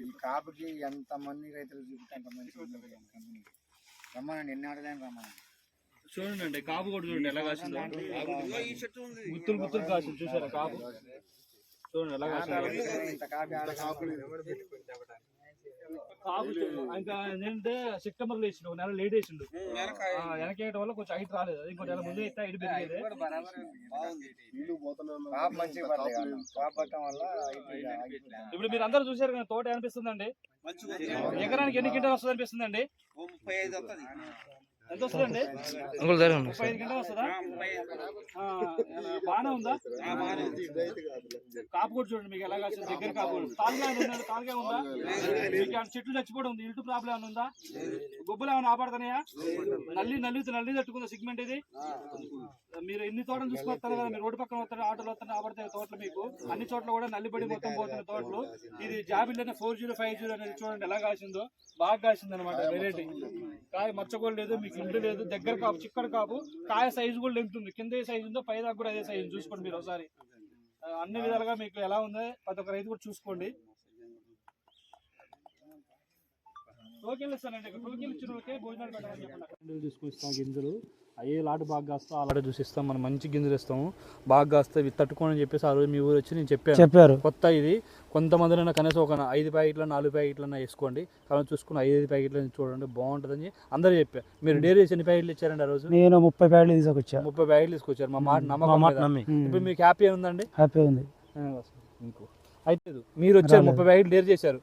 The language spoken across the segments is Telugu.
ఈ కాపుకి ఎంత మంది రైతులు చూపితే అంత మంది కంపెనీ రమ్మనండి ఎన్ని ఆడలేని రమ్మనండి. చూడండి అండి కాపు కూడా చూడండి ఎలా కాసిందో. గుత్తులు గుత్తులు కాసింది చూసారా కాపు? చూడండి ఎలా కాసిందో. ఇంత కాపీ ఆడ ఏంటంటే సెప్టెంబర్లో వేసిండు ఒక నెల లేట్ వేసిండు. వెనకేయడం వల్ల కొంచెం హైట్ రాలేదు. అది ఇంకో నెల ముందే అయితే హైట్ పెరిగేది. ఇప్పుడు మీరు అందరూ చూసారు కదా తోట అనిపిస్తుందండి. ఎకరానికి ఎన్ని క్వింటాలు వస్తుంది అనిపిస్తుందండి ముప్పై ఐదు వస్తుంది ఎంత వస్తుందండి? ముప్పై ఐదు క్వింటాలు వస్తుందా? ఆ, బాగానే ఉందా? కాపు కూడా చూడండి మీకు ఎలా కాసింది దగ్గర కాపు తాలుగా ఉందా? మీకు చెట్లు చచ్చిపోవడం ఉంది? ఇల్టు ప్రాబ్లం ఏమైనా ఉందా? గుబ్బలు ఏమైనా ఆపడుతున్నాయా? నల్లి నల్లి నల్లి తట్టుకుందా సిగ్మెంట్ ఇది? మీరు ఎన్ని తోటలు చూసుకొస్తారు కదా? మీరు రోడ్డు పక్కన వస్తారు ఆటోలు వస్తారు ఆపడతాయి తోటలు మీకు. అన్ని చోట్ల కూడా నల్లిపడి మొత్తం పోతున్న తోటలు. ఇది జాబిల్ ఫోర్ జీరో ఫైవ్ జీరో అనేది చూడండి ఎలా కాసిందో బాగా కాసింది అనమాట వెరైటీ కాయ మచ్చ కూడా లేదు మీకు ఇంటి లేదు దగ్గర కాపు చిక్కడ కాపు. కాయ సైజు కూడా లెంత్ ఉంది. కింద ఏ సైజు ఉందో పై దాకా కూడా అదే సైజు చూసుకోండి మీరు ఒకసారి. అన్ని విధాలుగా మీకు ఎలా ఉందో ప్రతి ఒక్క రైతు కూడా చూసుకోండి. తీసుకొస్తాం గింజలు. అయ్యే లాటు బాగా కాస్తా అలాగే చూసి ఇస్తాం. మనం మంచి గింజలు ఇస్తాము. బాగా కాస్తా ఇవి తట్టుకోని చెప్పేసి ఆ రోజు మీ ఊరు వచ్చి నేను చెప్పాను. చెప్పారు. కొత్త ఇది. కొంతమందినైనా కనీసం ఒక ఐదు ప్యాకెట్లు నాలుగు ప్యాకెట్లన్నా వేసుకోండి. కానీ చూసుకుని ఐదు ఐదు ప్యాకెట్లు చూడండి బాగుంటుందని అందరూ చెప్పారు. మీరు డైరీ ఎన్ని ప్యాకెట్లు ఇచ్చారండి ఆ రోజు? నేను ముప్పై ప్యాడ్లు తీసుకొచ్చా. ముప్పై ప్యాకెట్లు తీసుకొచ్చారు. మా మాట నమ్మకం ఇప్పుడు మీకు హ్యాపీ ఉందండి? హ్యాపీ ఉంది. ఇంకో. అయితే మీరు వచ్చారు. ముప్పై ప్యాకెట్లు డేర్ చేశారు.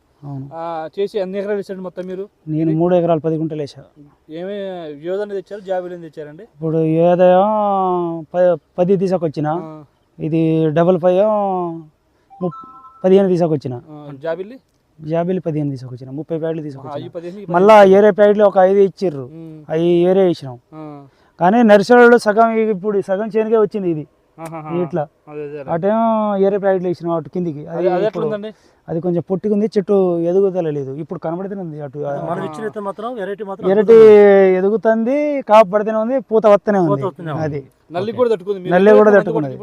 చేసి ఎన్ని ఎకరాలు ఇచ్చారు మొత్తం మీరు? నేను మూడు ఎకరాలు పది గుంటలు వేసా ఏమి యోధన తెచ్చారు జాబిలిని తెచ్చారండి? ఇప్పుడు ఏదయో పది తీసుకొచ్చిన. ఇది డబల్ ఫైవ్ పదిహేను తీసుకొచ్చిన. జాబిల్లి? జాబీలు పదిహేను తీసుకొచ్చిన. ముప్పై ప్యాడ్లు తీసుకొచ్చిన. మళ్ళా ఏరే ప్యాడ్లు ఒక ఐదు ఇచ్చిర్రు. అవి ఏరే ఇచ్చినాం. కానీ నర్సరీలో సగం ఇప్పుడు సగం చేనుకే వచ్చింది ఇది. ఇట్లా. అటేమో ఏరే ప్యాడ్లు ఇచ్చినాం అటు కిందికి. అది అది కొంచెం పొట్టిగుంది చెట్టు ఎదుగుదల లేదు ఇప్పుడు కనబడుతుంది అటు మనం ఇచ్చిన మాత్రం వెరైటీ మాత్రం ఎరటి ఎదుగుతుంది కాపు పడితేనే ఉంది పూత వస్తూనే పూత ఉంది ఉంది. అది. నల్లి కూడా తట్టుకుంది. నల్లి కూడా రోజులు తట్టుకున్నది.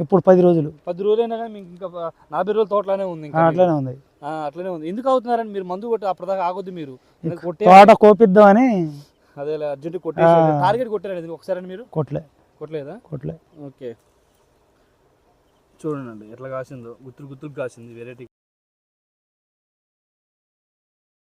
ఇప్పుడు? పది రోజులు. పది రోజులైనా కానీ మీకు ఇంకా నలభై రోజులు తోటలోనే ఉంది. అట్లానే ఉంది. ఆ, అట్లనే ఉంది. ఎందుకు అవుతున్నారని మీరు మందు కొట్టి అప్పటిదాకా ఆగొద్దు మీరు. కొట్టే తోట కోపిద్దామని అదే అర్జెంట్ కొట్టేసి ఆ. టార్గెట్ కొట్టారండి ఒకసారి మీరు? కొట్లే కొట్టలేదా? కొట్లే ఓకే. చూడండి ఎట్లా కాసిందో. గుత్తులు గుత్తులు కాసింది వెరైటీ